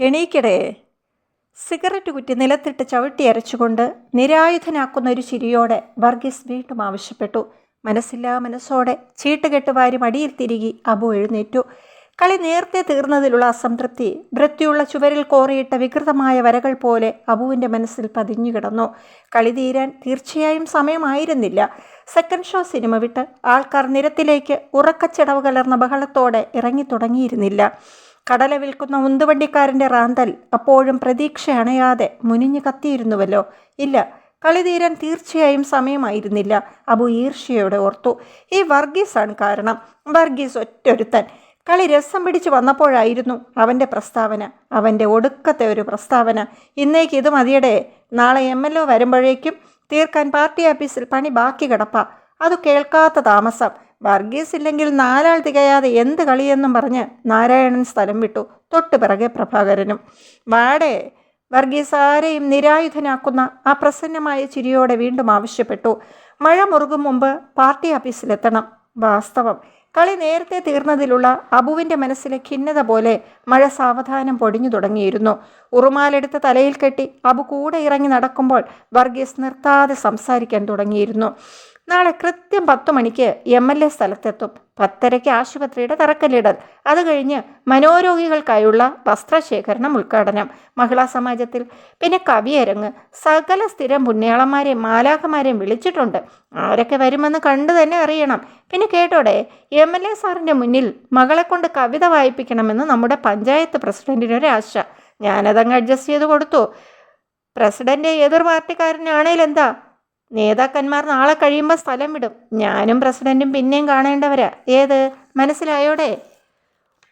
എണീക്കടേ. Cigarette കുറ്റി നിലത്തിട്ട് ചവിട്ടി അരച്ചുകൊണ്ട് നിരായുധനാക്കുന്ന ഒരു ചിരിയോടെ വർഗീസ് വീണ്ടും ആവശ്യപ്പെട്ടു. മനസ്സില്ലാ മനസ്സോടെ ചീട്ടുകെട്ട് വാരി മടിയിൽ തിരികി അബു എഴുന്നേറ്റു. കളി നേരത്തെ തീർന്നതിലുള്ള അസംതൃപ്തി വൃത്തിയുള്ള ചുവരിൽ കോറിയിട്ട വികൃതമായ വരകൾ പോലെ അബുവിന്റെ മനസ്സിൽ പതിഞ്ഞു കിടന്നു. കളി തീരാൻ തീർച്ചയായും സമയമായിരുന്നില്ല. സെക്കൻഡ് ഷോ സിനിമ വിട്ട് ആൾക്കാർ നിരത്തിലേക്ക് ഉറക്കച്ചടവ് കലർന്ന ബഹളത്തോടെ ഇറങ്ങി തുടങ്ങിയിരുന്നില്ല. കടല വിൽക്കുന്ന ഉന്തുവണ്ടിക്കാരന്റെ റാന്തൽ അപ്പോഴും പ്രതീക്ഷ അണയാതെ മുനിഞ്ഞു കത്തിയിരുന്നുവല്ലോ. ഇല്ല കളി തീരാൻ തീർച്ചയായും സമയമായിരുന്നില്ല അബു ഈർഷ്യയോടെ ഓർത്തു. ഈ വർഗീസാണ് കാരണം. വർഗീസ് ഒറ്റൊരുത്തൻ. കളി രസം പിടിച്ചു വന്നപ്പോഴായിരുന്നു അവന്റെ പ്രസ്താവന അവന്റെ ഒടുക്കത്തെ ഒരു പ്രസ്താവന. ഇന്നേക്ക് ഇത് മതിയടെ. നാളെ എം എൽ ഒ വരുമ്പോഴേക്കും തീർക്കാൻ പാർട്ടി ഓഫീസിൽ പണി ബാക്കി കിടപ്പ. അത് കേൾക്കാത്ത താമസം. വർഗീസ് ഇല്ലെങ്കിൽ നാലാൾ തികയാതെ എന്ത് കളിയെന്നും പറഞ്ഞ് നാരായണൻ സ്ഥലം വിട്ടു. തൊട്ടു പിറകെ പ്രഭാകരനും. വാടേ വർഗീസ് ആരെയും നിരായുധനാക്കുന്ന ആ പ്രസന്നമായ ചിരിയോടെ വീണ്ടും ആവശ്യപ്പെട്ടു. മഴ മുറുകും മുമ്പ് പാർട്ടി ഓഫീസിലെത്തണം. വാസ്തവം. കളി നേരത്തെ തീർന്നതിലുള്ള അബുവിന്റെ മനസ്സിലെ ഖിന്നത പോലെ മഴ സാവധാനം പൊടിഞ്ഞു തുടങ്ങിയിരുന്നു. ഉറുമാലെടുത്ത് തലയിൽ കെട്ടി അബു കൂടെ ഇറങ്ങി നടക്കുമ്പോൾ വർഗീസ് നിർത്താതെ സംസാരിക്കാൻ തുടങ്ങിയിരുന്നു. നാളെ കൃത്യം പത്തു മണിക്ക് എം എൽ എ സ്ഥലത്തെത്തും. പത്തരയ്ക്ക് ആശുപത്രിയുടെ തറക്കല്ലിടൽ. അത് കഴിഞ്ഞ് മനോരോഗികൾക്കായുള്ള വസ്ത്രശേഖരണം ഉദ്ഘാടനം. മഹിളാ സമാജത്തിൽ പിന്നെ കവിയരങ്ങ്. സകല സ്ഥിരം പുണ്യാളന്മാരെയും മാലാഖമാരെയും വിളിച്ചിട്ടുണ്ട്. ആരൊക്കെ വരുമെന്ന് കണ്ടു തന്നെ അറിയണം. പിന്നെ കേട്ടോടെ എം എൽ എ സാറിന്റെ മുന്നിൽ മകളെ കൊണ്ട് കവിത വായിപ്പിക്കണമെന്ന് നമ്മുടെ പഞ്ചായത്ത് പ്രസിഡന്റിനൊരാശ ഞാനതങ്ങ് അഡ്ജസ്റ്റ് ചെയ്ത് കൊടുത്തു. പ്രസിഡന്റ് എതിർ പാർട്ടിക്കാരനാണേൽ എന്താ? നേതാക്കന്മാർ നാളെ കഴിയുമ്പോൾ സ്ഥലം വിടും. ഞാനും പ്രസിഡന്റും പിന്നെയും കാണേണ്ടവരാ. ഏത്? മനസ്സിലായോടെ?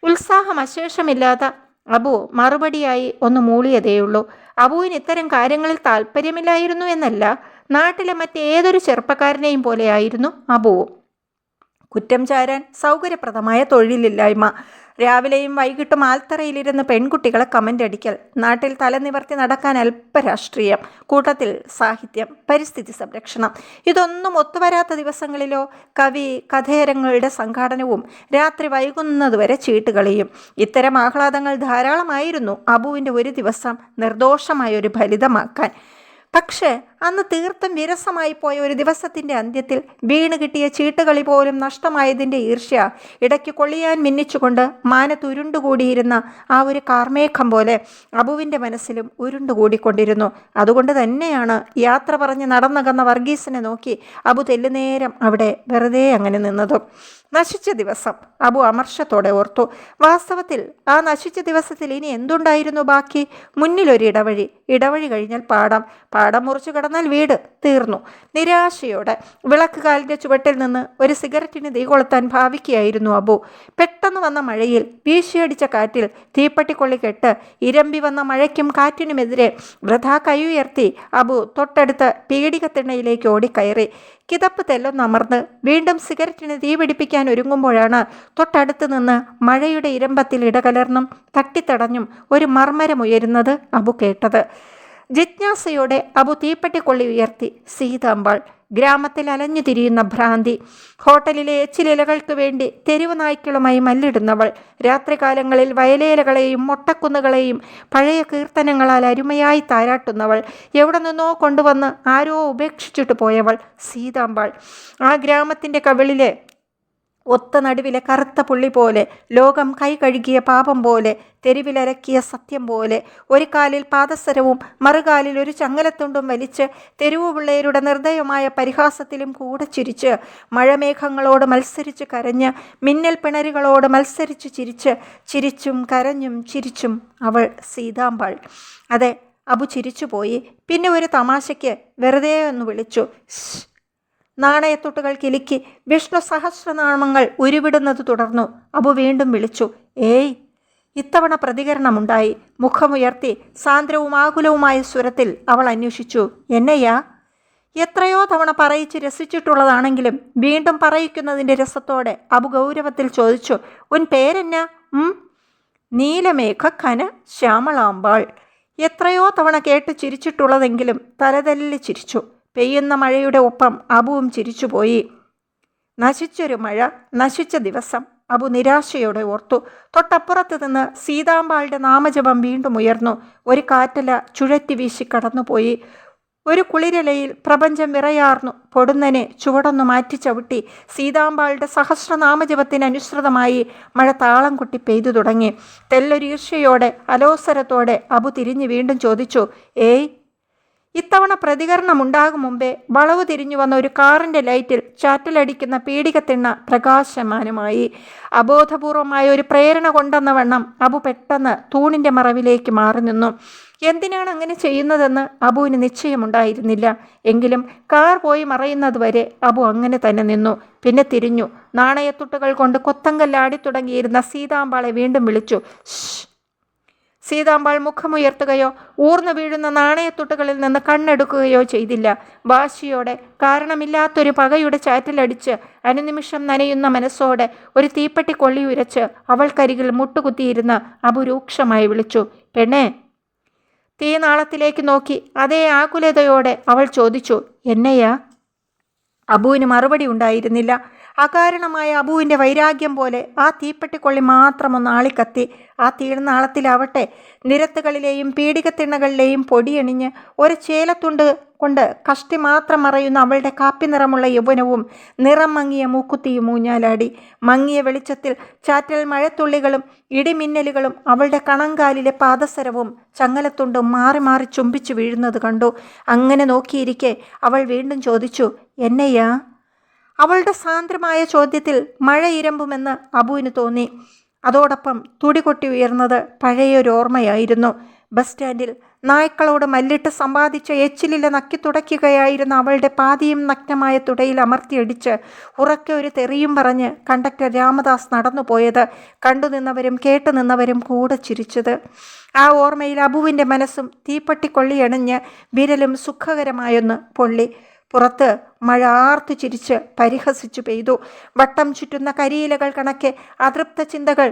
ഉത്സാഹം അശേഷമില്ലാത്ത അബു മറുപടിയായി ഒന്ന് മൂളിയതേയുള്ളൂ അബുവിന് ഇത്തരം കാര്യങ്ങളിൽ താല്പര്യമില്ലായിരുന്നു എന്നല്ല നാട്ടിലെ മറ്റേതൊരു ചെറുപ്പക്കാരനെയും പോലെയായിരുന്നു അബുവും. കുറ്റം ചാരാൻ സൗകര്യപ്രദമായ തൊഴിലില്ലായ്മ. രാവിലെയും വൈകിട്ടും ആൽത്തറയിലിരുന്ന് പെൺകുട്ടികളെ കമന്റ് അടിക്കൽ നാട്ടിൽ തലനിവർത്തി നടക്കാൻ അല്പ രാഷ്ട്രീയം കൂട്ടത്തിൽ സാഹിത്യം പരിസ്ഥിതി സംരക്ഷണം. ഇതൊന്നും ഒത്തുവരാത്ത ദിവസങ്ങളിലോ കവി കഥേരങ്ങളുടെ സംഘാടനവും രാത്രി വൈകുന്നതുവരെ ചീട്ടുകളിയും. ഇത്തരം ആഹ്ലാദങ്ങൾ ധാരാളമായിരുന്നു അബുവിന്റെ ഒരു ദിവസം നിർദോഷമായ ഒരു ഫലിതമാക്കാൻ. പക്ഷേ അന്ന് തീർത്തും വിരസമായി പോയ ഒരു ദിവസത്തിന്റെ അന്ത്യത്തിൽ വീണ് കിട്ടിയ ചീട്ടുകളി പോലും നഷ്ടമായതിന്റെ ഈർഷ്യ ഇടയ്ക്ക് കൊള്ളിയാൻ മിന്നിച്ചുകൊണ്ട് മാനത്ത് ഉരുണ്ടുകൂടിയിരുന്ന ആ ഒരു കാർമേഘം പോലെ അബുവിന്റെ മനസ്സിലും ഉരുണ്ടുകൂടിക്കൊണ്ടിരുന്നു അതുകൊണ്ട് തന്നെയാണ് യാത്ര പറഞ്ഞ് നടന്നകന്ന വർഗീസിനെ നോക്കി അബു തെല്ലുനേരം അവിടെ വെറുതെ അങ്ങനെ നിന്നതും. നശിച്ച ദിവസം അബു അമർഷത്തോടെ ഓർത്തു. വാസ്തവത്തിൽ ആ നശിച്ച ദിവസത്തിൽ ഇനി എന്തുണ്ടായിരുന്നു ബാക്കി? മുന്നിലൊരു ഇടവഴി. ഇടവഴി കഴിഞ്ഞാൽ പാടം. പാടം മുറിച്ചു കടന്നാൽ വീട് തീർന്നു. നിരാശയോടെ വിളക്ക് കാലിന്റെ ചുവട്ടിൽ നിന്ന് ഒരു സിഗരറ്റിന് തീ കൊളുത്താൻ ഭാവിക്കുകയായിരുന്നു അബു. പെട്ടെന്ന് വന്ന മഴയിൽ വീശിയടിച്ച കാറ്റിൽ തീപ്പട്ടിക്കൊള്ളി കെട്ട് ഇരമ്പി വന്ന മഴയ്ക്കും കാറ്റിനുമെതിരെ വൃഥാ കൈയുയർത്തി അബു തൊട്ടടുത്ത് പീഡികത്തിണ്ണയിലേക്ക് ഓടിക്കയറി. കിതപ്പ് തെല്ലൊന്നമർന്ന് വീണ്ടും സിഗരറ്റിന് തീ പിടിപ്പിക്കാൻ ഒരുങ്ങുമ്പോഴാണ് തൊട്ടടുത്ത് നിന്ന് മഴയുടെ ഇരമ്പത്തിൽ ഇടകലർന്നും തട്ടിത്തടഞ്ഞും ഒരു മർമ്മരമുയരുന്നത് അബു കേട്ടത്. ജിജ്ഞാസയോടെ അബു തീപ്പെട്ടിക്കൊള്ളി ഉയർത്തി. സീതാമ്പാൾ ഗ്രാമത്തിൽ അലഞ്ഞു തിരിയുന്ന ഭ്രാന്തി ഹോട്ടലിലെ എച്ചിലിലകൾക്ക് വേണ്ടി തെരുവ് നായ്ക്കളുമായി മല്ലിടുന്നവൾ രാത്രികാലങ്ങളിൽ വയലേലകളെയും മൊട്ടക്കുന്നുകളെയും പഴയ കീർത്തനങ്ങളാൽ അരുമയായി താരാട്ടുന്നവൾ എവിടെ നിന്നോ കൊണ്ടുവന്ന് ആരോ ഉപേക്ഷിച്ചിട്ട് പോയവൾ. സീതാമ്പാൾ ആ ഗ്രാമത്തിന്റെ കവിളിലെ ഒത്ത നടുവിലെ കറുത്ത പുള്ളി പോലെ ലോകം കൈ കഴുകിയ പാപം പോലെ തെരുവിലരക്കിയ സത്യം പോലെ ഒരു കാലിൽ പാദസരവും മറുകാലിൽ ഒരു ചങ്ങലത്തുണ്ടും വലിച്ച് തെരുവു പിള്ളേരുടെ നിർദ്ദയമായ പരിഹാസത്തിലും കൂടെ ചിരിച്ച് മഴമേഘങ്ങളോട് മത്സരിച്ച് കരഞ്ഞ് മിന്നൽ പിണരുകളോട് മത്സരിച്ച് ചിരിച്ച് ചിരിച്ചും കരഞ്ഞും ചിരിച്ചും അവൾ സീതാമ്പാൾ അതെ അബു ചിരിച്ചുപോയി പിന്നെ ഒരു തമാശയ്ക്ക് വെറുതെ ഒന്ന് വിളിച്ചു. നാണയത്തുട്ടുകൾ കിലുക്കി വിഷ്ണു സഹസ്രനാമങ്ങൾ ഉരുവിടുന്നത് തുടർന്നു. അബു വീണ്ടും വിളിച്ചു ഏയ്! ഇത്തവണ പ്രതികരണമുണ്ടായി. മുഖമുയർത്തി സാന്ദ്രവും ആകുലവുമായ സ്വരത്തിൽ അവൾ അന്വേഷിച്ചു എന്നയ്യാ? എത്രയോ തവണ പറയിച്ച് രസിച്ചിട്ടുള്ളതാണെങ്കിലും വീണ്ടും പറയിക്കുന്നതിന്റെ രസത്തോടെ അബു ഗൗരവത്തിൽ ചോദിച്ചു ഉൻ പേരെന്നാ? നീലമേഘ ഖന ശ്യാമളാമ്പാൾ. എത്രയോ തവണ കേട്ട് ചിരിച്ചിട്ടുള്ളതെങ്കിലും തലതല്ലി ചിരിച്ചു. പെയ്യുന്ന മഴയുടെ ഒപ്പം അബുവും ചിരിച്ചുപോയി. നശിച്ചൊരു മഴ നശിച്ച ദിവസം. അബു നിരാശയോടെ ഓർത്തു. തൊട്ടപ്പുറത്ത് നിന്ന് സീതാമ്പാളുടെ നാമജപം വീണ്ടും ഉയർന്നു. ഒരു കാറ്റല ചുഴറ്റി വീശി കടന്നുപോയി. ഒരു കുളിരലയിൽ പ്രപഞ്ചം വിറയാർന്നു. പൊടുന്നനെ ചുവടൊന്നു മാറ്റി ചവിട്ടി. സീതാമ്പാളുടെ സഹസ്രനാമജപത്തിനനുസൃതമായി മഴ താളം കുട്ടി പെയ്തു തുടങ്ങി. തെല്ലൊരീർഷയോടെ അലോസരത്തോടെ അബു തിരിഞ്ഞു വീണ്ടും ചോദിച്ചു ഏയ് ഇത്തവണ പ്രതികരണമുണ്ടാകും മുമ്പേ വളവ് തിരിഞ്ഞു വന്ന ഒരു കാറിന്റെ ലൈറ്റിൽ ചാറ്റലടിക്കുന്ന പീഡികത്തിണ്ണ പ്രകാശമാനമായി. അബോധപൂർവമായ ഒരു പ്രേരണ കൊണ്ടെന്ന വണ്ണം അബു പെട്ടെന്ന് തൂണിന്റെ മറവിലേക്ക് മാറി നിന്നു. എന്തിനാണ് അങ്ങനെ ചെയ്യുന്നതെന്ന് അബുവിന് നിശ്ചയമുണ്ടായിരുന്നില്ല. എങ്കിലും കാർ പോയി മറയുന്നതുവരെ അബു അങ്ങനെ തന്നെ നിന്നു. പിന്നെ തിരിഞ്ഞു. നാണയത്തുട്ടുകൾ കൊണ്ട് കൊത്തങ്കല്ലാടി തുടങ്ങിയിരുന്ന സീതാമ്പാളെ വീണ്ടും വിളിച്ചു. സീതാമ്പാൾ മുഖമുയർത്തുകയോ ഊർന്നു വീഴുന്ന നാണയത്തുട്ടുകളിൽ നിന്ന് കണ്ണെടുക്കുകയോ ചെയ്തില്ല. വാശിയോടെ കാരണമില്ലാത്തൊരു പകയുടെ ചാറ്റിലടിച്ച് അനുനിമിഷം നനയുന്ന മനസ്സോടെ ഒരു തീപ്പെട്ടി കൊള്ളിയുരച്ച് അവൾക്കരികിൽ മുട്ടുകുത്തിയിരുന്ന് അപുരൂക്ഷമായി വിളിച്ചു പെണ്ണേ. തീനാളത്തിലേക്ക് നോക്കി അതേ ആകുലതയോടെ അവൾ ചോദിച്ചു എന്നെയാ? അബുവിന് മറുപടി ഉണ്ടായിരുന്നില്ല. അകാരണമായ അബുവിന്റെ വൈരാഗ്യം പോലെ ആ തീപ്പെട്ടിക്കൊള്ളി മാത്രം ഒന്ന് ആളിക്കത്തി. ആ തീർനാളത്തിലാവട്ടെ നിരത്തുകളിലെയും പീഡികത്തിണ്ണകളിലെയും പൊടിയണിഞ്ഞ് ഒരു ചേലത്തുണ്ട് കൊണ്ട് കഷ്ടി മാത്രം മറയുന്ന അവളുടെ കാപ്പി നിറമുള്ള യൗവനവും നിറം മങ്ങിയ മൂക്കുത്തിയും മൂഞ്ഞാലാടി മങ്ങിയ വെളിച്ചത്തിൽ ചാറ്റൽ മഴത്തുള്ളികളും ഇടിമിന്നലുകളും അവളുടെ കണങ്കാലിലെ പാദസരവും ചങ്ങലത്തുണ്ടും മാറി മാറി ചുംബിച്ചു വീഴുന്നത് കണ്ടു. അങ്ങനെ നോക്കിയിരിക്കെ അവൾ വീണ്ടും ചോദിച്ചു എന്നെയാ അവളുടെ സാന്ദ്രമായ ചോദ്യത്തിൽ മഴ ഇരമ്പുമെന്ന് അബുവിന് തോന്നി. അതോടൊപ്പം തുടികൊട്ടി ഉയർന്നത് പഴയൊരു ഓർമ്മയായിരുന്നു ബസ് സ്റ്റാൻഡിൽ നായ്ക്കളോട് മല്ലിട്ട് സമ്പാദിച്ച എച്ചിലില നക്കി തുടയ്ക്കുകയായിരുന്ന അവളുടെ പാതിയും നഗ്നമായ തുടയിൽ അമർത്തിയടിച്ച് ഉറക്കെ ഒരു തെറിയും പറഞ്ഞ് കണ്ടക്ടർ രാമദാസ് നടന്നുപോയത് കണ്ടു നിന്നവരും കേട്ടു നിന്നവരും കൂടെ ചിരിച്ചത്. ആ ഓർമ്മയിൽ അബുവിന്റെ മനസ്സും തീപ്പട്ടിക്കൊള്ളിയണിഞ്ഞ് വിരലും സുഖകരമായൊന്ന് പൊള്ളി. പുറത്ത് മഴ ആർത്തു ചിരിച്ച് പരിഹസിച്ചു പെയ്തു. വട്ടം ചുറ്റുന്ന കരിയിലകൾ കണക്കെ അതൃപ്ത ചിന്തകൾ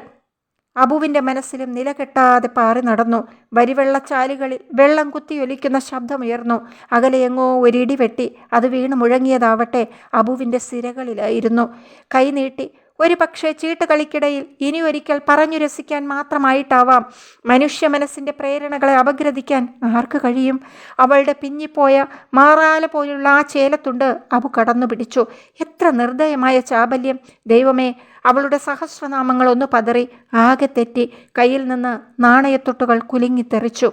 അബുവിന്റെ മനസ്സിലും നിലകെട്ടാതെ പാറി നടന്നു. വരിവെള്ളച്ചാലുകളിൽ വെള്ളം കുത്തിയൊലിക്കുന്ന ശബ്ദമുയർന്നു. അകലെയെങ്ങോ ഒരിടി വെട്ടി അത് വീണ് മുഴങ്ങിയതാവട്ടെ അബുവിന്റെ സിരകളിലായിരുന്നു. കൈനീട്ടി ഒരു പക്ഷേ ചീട്ടുകളിക്കിടയിൽ ഇനി ഒരിക്കൽ പറഞ്ഞു രസിക്കാൻ മാത്രമായിട്ടാവാം. മനുഷ്യ മനസ്സിന്റെ പ്രേരണകളെ അപഗ്രഥിക്കാൻ ആർക്ക് കഴിയും? അവളുടെ പിഞ്ഞിപ്പോയ മാറാല പോലുള്ള ആ ചേലത്തുണ്ട് അബു കടന്നു പിടിച്ചു. എത്ര നിർദ്ദയമായ ചാബല്യം. ദൈവമേ അവളുടെ സഹസ്രനാമങ്ങളൊന്ന് പതറി ആകെ തെറ്റി കയ്യിൽ നിന്ന് നാണയത്തൊട്ടുകൾ കുലുങ്ങിത്തെറിച്ചു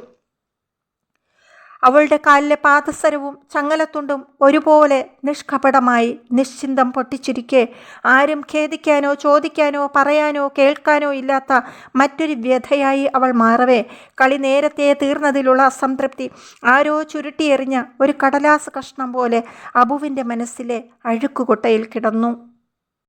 അവളുടെ കാലിലെ പാദസരവും ചങ്ങലത്തുണ്ടും ഒരുപോലെ നിഷ്കപടമായി നിശ്ചിന്തം പൊട്ടിച്ചിരിക്കെ ആരും ഖേദിക്കാനോ ചോദിക്കാനോ പറയാനോ കേൾക്കാനോ ഇല്ലാത്ത മറ്റൊരു വ്യഥയായി അവൾ മാറവേ. കളി നേരത്തെ തീർന്നതിലുള്ള അസംതൃപ്തി. ആരോ ചുരുട്ടിയെറിഞ്ഞ ഒരു കടലാസ് കഷ്ണം പോലെ അബുവിന്റെ മനസ്സിലെ അഴുക്കുകൊട്ടയിൽ കിടന്നു.